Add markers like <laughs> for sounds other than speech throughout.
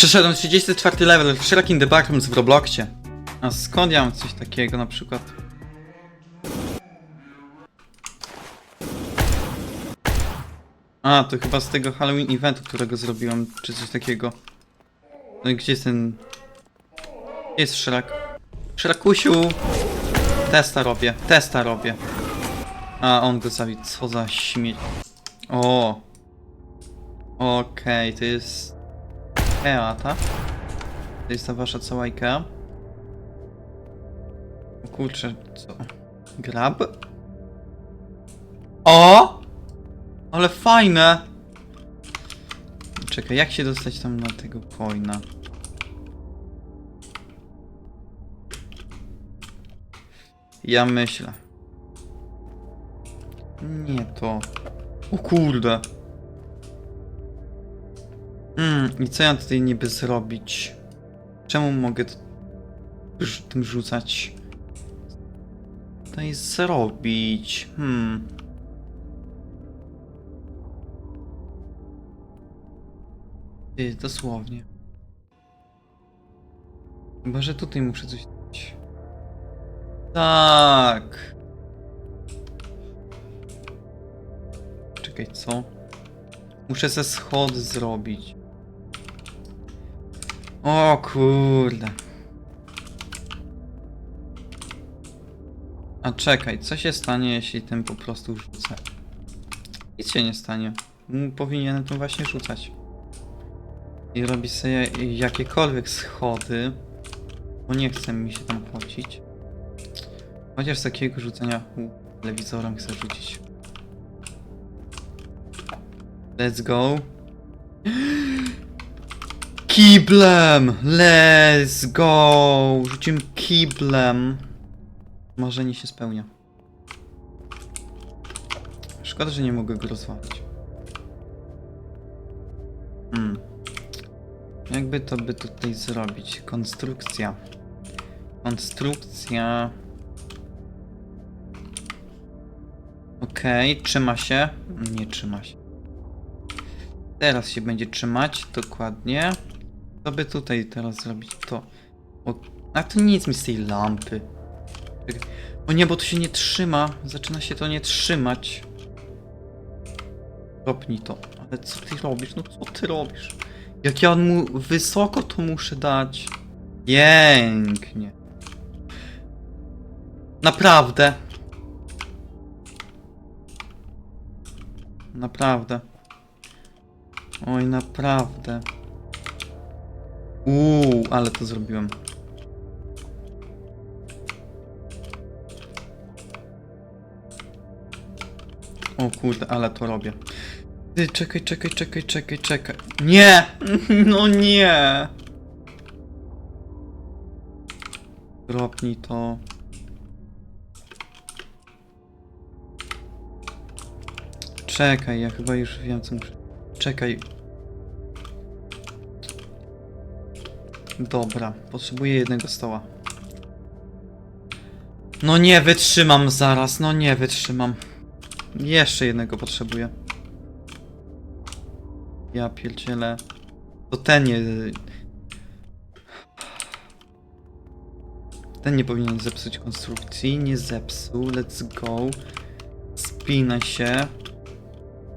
Przeszedłem 34 level w Shrek in the Backrooms w Robloxie. A skąd ja mam coś takiego na przykład? A, to chyba z tego Halloween eventu, którego zrobiłem, czy coś takiego. No i gdzie jest ten... Jest Shrek? Shrekusiu! Testa robię, testa robię. A, on go zabił, co za śmieć. O! Okej, to jest... Ikea, tak? To jest ta wasza cała Ikea? Kurczę, co? Grab? O! Ale fajne! Czekaj, jak się dostać tam na tego coina? Ja myślę. Nie to. O kurde. Mm, i co ja tutaj niby zrobić? Czemu mogę tym rzucać? Tutaj zrobić. Hmm. Dosłownie. Chyba, że tutaj muszę coś dać. Tak. Czekaj, co? Muszę ze schody zrobić. O kurde. A czekaj, co się stanie, jeśli tym po prostu rzucę? Nic się nie stanie. Mm, Powinienem tym właśnie rzucać. I robić sobie jakiekolwiek schody. Bo nie chce mi się tam płacić. Chociaż z takiego rzucenia u, telewizorem chcę rzucić. Let's go. Kiblem! Let's go! Rzuciłem kiblem. Marzenie się spełnia. Szkoda, że nie mogę go rozwalić. Hmm. Jakby to by tutaj zrobić? Konstrukcja. Konstrukcja. Okej, trzyma się. Nie trzyma się. Teraz się będzie trzymać, dokładnie. Co by tutaj teraz zrobić? To. O, a to nic mi z tej lampy. O nie, bo to się nie trzyma. Zaczyna się to nie trzymać. Kopnij to. Ale co ty robisz? No co ty robisz? Jak ja mu wysoko to muszę dać. Pięknie. Naprawdę. Naprawdę. Oj, naprawdę. Uuu, ale to zrobiłem. O kurde, ale to robię. Ty, czekaj, czekaj, czekaj, czekaj, czekaj. Nie! <laughs> No nie! Dropnij to. Czekaj, ja chyba już wiem co muszę. Czekaj. Dobra, potrzebuję jednego stoła. No nie wytrzymam zaraz, no nie wytrzymam. Jeszcze jednego potrzebuję. Ja pierdzielę. To ten nie... Ten nie powinien zepsuć konstrukcji. Nie zepsuł. Let's go. Spinaj się.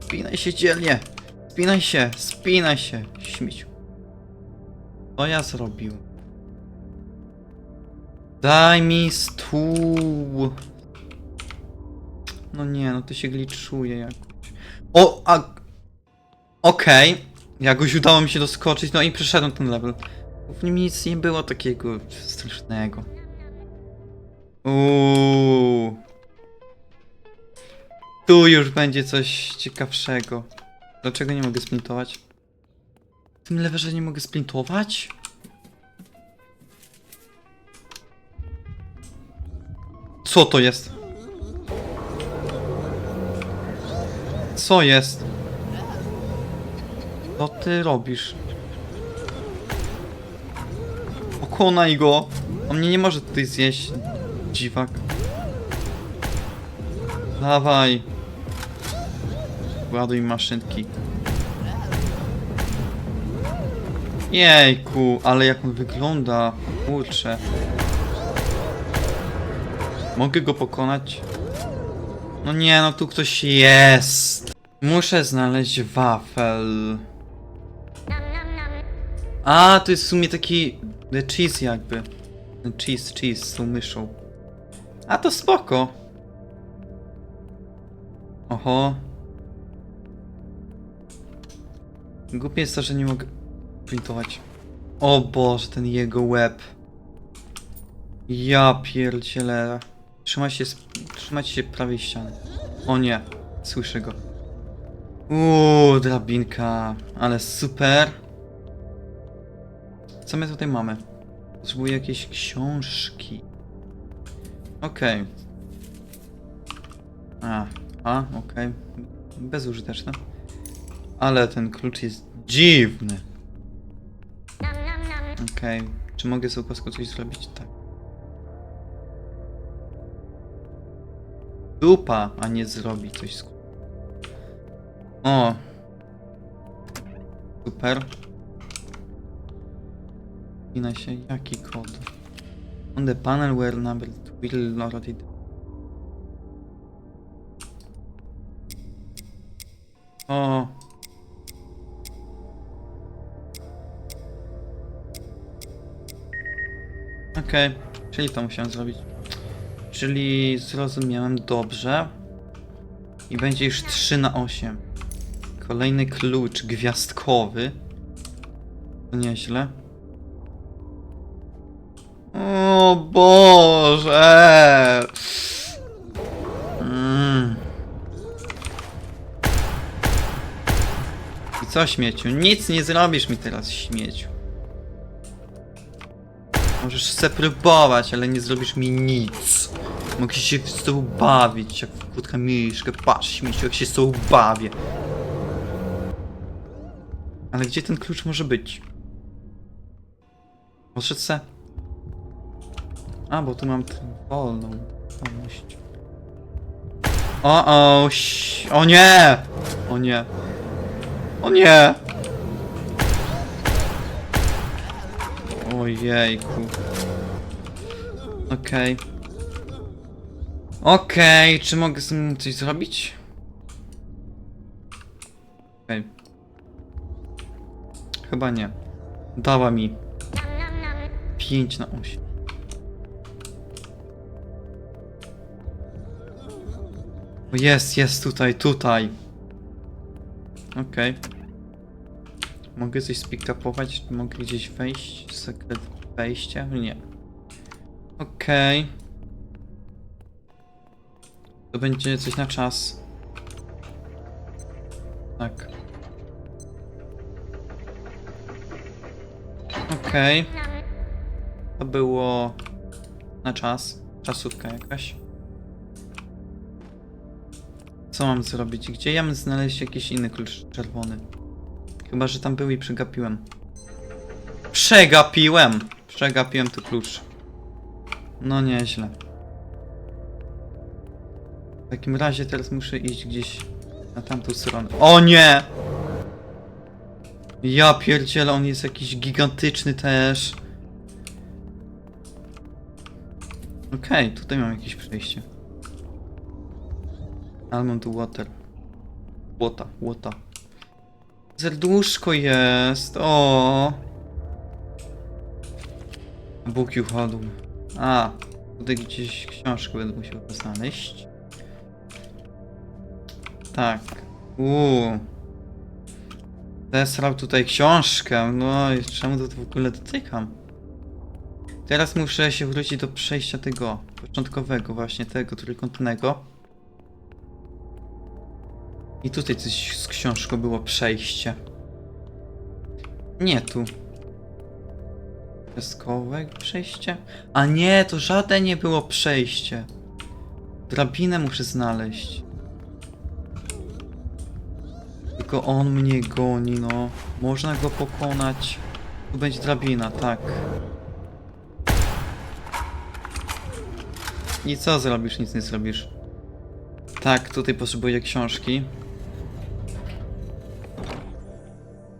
Spinaj się dzielnie. Spinaj się, spinaj się, śmieciu. Co ja zrobił? Daj mi stół. No nie, no to się gliczuje jakoś. O, a... Okej. Jakoś udało mi się doskoczyć, no i przeszedłem ten level. W nim nic nie było takiego strasznego. Uuu. Tu już będzie coś ciekawszego. Dlaczego nie mogę sprintować? W tym levelze nie mogę sprintować? Co to jest? Co jest? Co ty robisz? Pokonaj go! On mnie nie może tutaj zjeść. Dziwak. Dawaj. Ładuj maszynki. Jejku, ale jak on wygląda. Kurczę. Mogę go pokonać? No nie, no tu ktoś jest. Muszę znaleźć wafel. A, to jest w sumie taki the cheese jakby. Ten Cheese, cheese z tą myszą. A to spoko. Oho. Głupie jest to, że nie mogę printować. O Boże, ten jego łeb. Ja pierdzielę. Trzymaj się, trzymajcie się prawej ściany. O nie, słyszę go. Uuu, drabinka, ale super. Co my tutaj mamy? Potrzebuję jakiejś książki. Okej. A, a, okej. Bezużyteczne. Ale ten klucz jest dziwny. Okej. Czy mogę z opaską coś zrobić? Tak. Dupa, a nie zrobi coś z... O! Super. Wina się, jaki kod? On the panel where number will already... O! Okej, czyli to musiałem zrobić. Czyli zrozumiałem dobrze. I będzie już 3 na 8. Kolejny klucz gwiazdkowy. To nieźle. O Boże! Mm. I co śmieciu? Nic nie zrobisz mi teraz, śmieciu. Możesz se próbować, ale nie zrobisz mi nic. Mogę się z tobą bawić, jak krótka miszkę. Patrz, śmieciu, jak się z tobą bawię. Ale gdzie ten klucz może być? Poszedł se? A, bo tu mam wolną wolność. O, o, o nie! O nie. O nie! Ojejku. Okej. Okej, czy mogę z coś zrobić? Okej. Chyba nie. Dała mi 5 na 8. O, Jest, jest tutaj, tutaj. Okej. Mogę coś spick-upować? Mogę gdzieś wejść? Sekret wejścia? Nie. Okej. To będzie coś na czas. Tak. Okej. To było na czas. Czasówka jakaś. Co mam zrobić? Gdzie ja mam znaleźć jakiś inny klucz czerwony? Chyba, że tam był i przegapiłem. Przegapiłem! Przegapiłem tu klucz. No nieźle. W takim razie teraz muszę iść gdzieś na tamtą stronę. O nie! Ja pierdzielę, on jest jakiś gigantyczny też. Okej, tutaj mam jakieś przejście. Almond water. Łota, łota. Serduszko jest. O. You hold. A, tutaj gdzieś książkę będę musiał znaleźć. Tak. Uuu. Zesrał tutaj książkę. No i czemu to w ogóle dotykam? Teraz muszę się wrócić do przejścia tego początkowego, właśnie tego trójkątnego. I tutaj coś z książką było przejście. Nie tu. Pieskowe przejście? A nie, to żadne nie było przejście. Drabinę muszę znaleźć. Tylko on mnie goni, no. Można go pokonać. Tu będzie drabina, tak. I co zrobisz? Nic nie zrobisz. Tak, tutaj potrzebuję książki.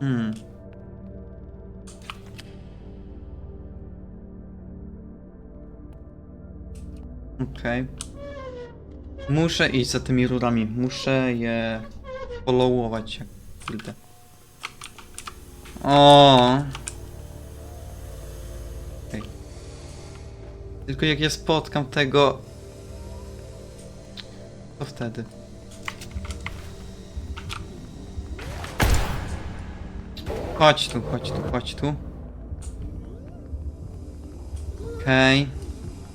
Hmm. Okej. Okay. Muszę iść za tymi rurami. Muszę je polołować jak kurde. O. Okay. Tylko jak ja spotkam tego... To wtedy. Chodź tu, chodź tu, chodź tu. Okej.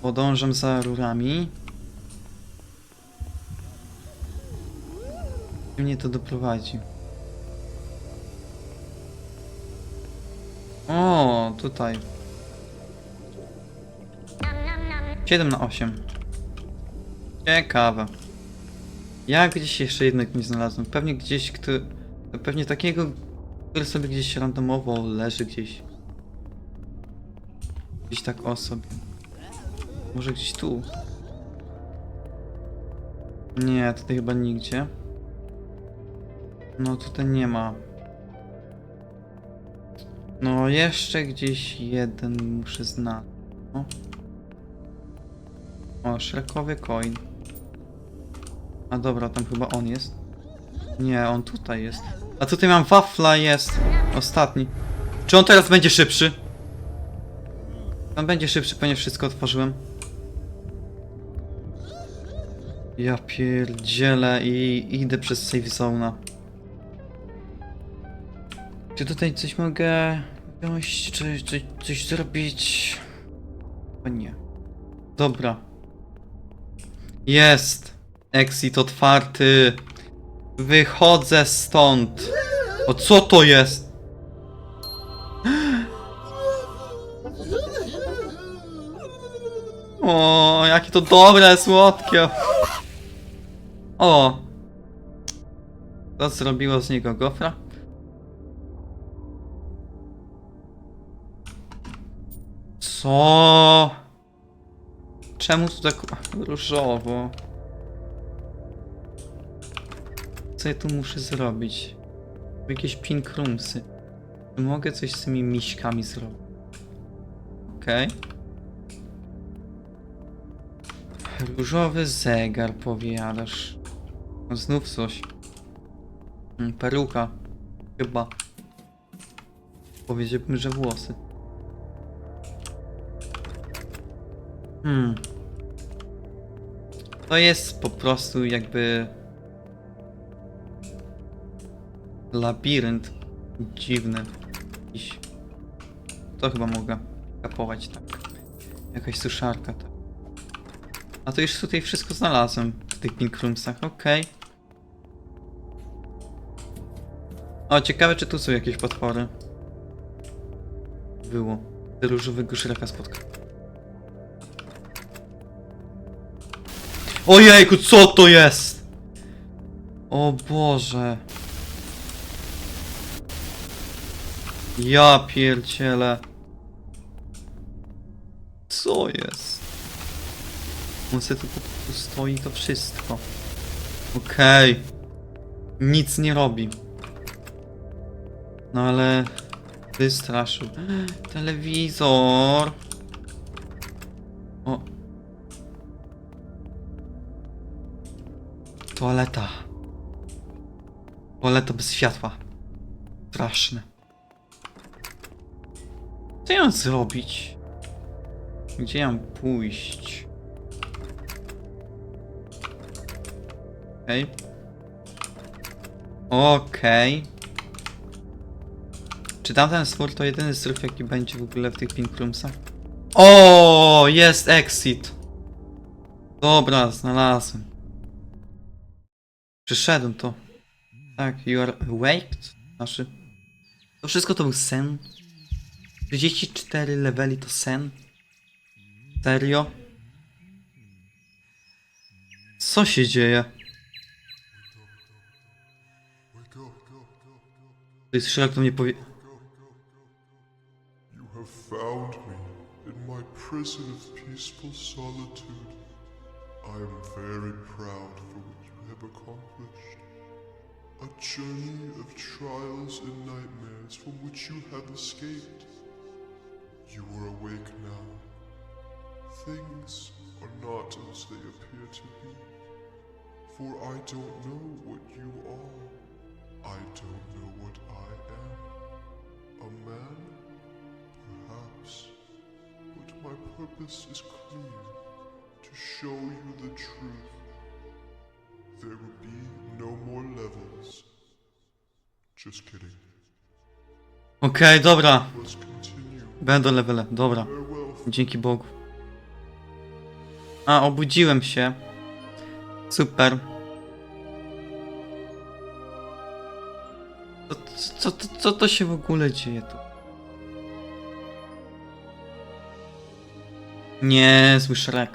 Podążam za rurami. Mnie to doprowadzi? O, tutaj. 7 na 8. Ciekawe. Ja gdzieś jeszcze jednak nie znalazłem. Pewnie gdzieś, kto... Pewnie takiego, który sobie gdzieś randomowo leży gdzieś. Gdzieś tak o sobie. Może gdzieś tu. Nie, tutaj chyba nigdzie. No tutaj nie ma. No jeszcze gdzieś jeden muszę znaleźć. O, o szrekowy coin. A dobra, tam chyba on jest. Nie, on tutaj jest. A tutaj mam wafla jest. Ostatni. Czy on teraz będzie szybszy? On będzie szybszy, ponieważ wszystko otworzyłem. Ja pierdzielę i idę przez safe zone'a. Czy tutaj coś mogę wziąć, czy, czy coś zrobić? O nie. Dobra. Jest! Exit otwarty. Wychodzę stąd. O co to jest? O, jakie to dobre, słodkie. O. To zrobiło z niego gofra? Co? Czemu tu tak różowo? Co ja tu muszę zrobić? Jakieś pink roomsy. Czy mogę coś z tymi miśkami zrobić? Okej. Różowy zegar, powiadasz. No znów coś. Mm, Peruka. Chyba. Powiedziałbym, że włosy. Hmm. To jest po prostu jakby... Labirynt. Dziwny. Jakiś... To chyba mogę kapować tak. Jakaś suszarka, tak. A to już tutaj wszystko znalazłem w tych pink roomsach, okej. O, ciekawe czy tu są jakieś potwory. Było. Różowego szreka spotkał. Ojejku, co to jest? O Boże. Ja pierdzielę. Co jest? On sobie tu po prostu stoi to wszystko. Okej. Nic nie robi. No ale... Wystraszył. <gasps> Telewizor. O. Toaleta. Toaleta bez światła. Straszne. Co ja mam zrobić? Gdzie mam pójść? Okej. Okej. Czy tamten stwór to jedyny strój, jaki będzie w ogóle w tych pink roomsach? O, jest exit. Dobra, znalazłem. Przyszedłem to. Tak, you are awaked? Znaczy. To wszystko to był sen. 34 leveli to sen. Serio? Co się dzieje? To jest Shrek do mnie powie... Found me in my prison of peaceful solitude. I am very proud for what you have accomplished. A journey of trials and nightmares from which you have escaped. Awake now. Things are not as they appear to be, For I don't know what you are. I don't know what I am. A man? Perhaps. But my purpose is clear to show you the truth. There will be no more levels. Just kidding. Okej, dobra. Będą levele, dobra. Dzięki Bogu. A, obudziłem się. Super. Co, co, co, co to się w ogóle dzieje tu? Nie, zły Shrek.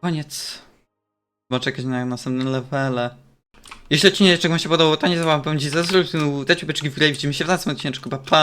Koniec. Chyba czekać na następne levele. Jeśli odcinek wam się podobał, to nie zabawmy, będzie zasubskrybuj, dajcie beczki w grę, widzimy się w następnym odcinku, pa pa!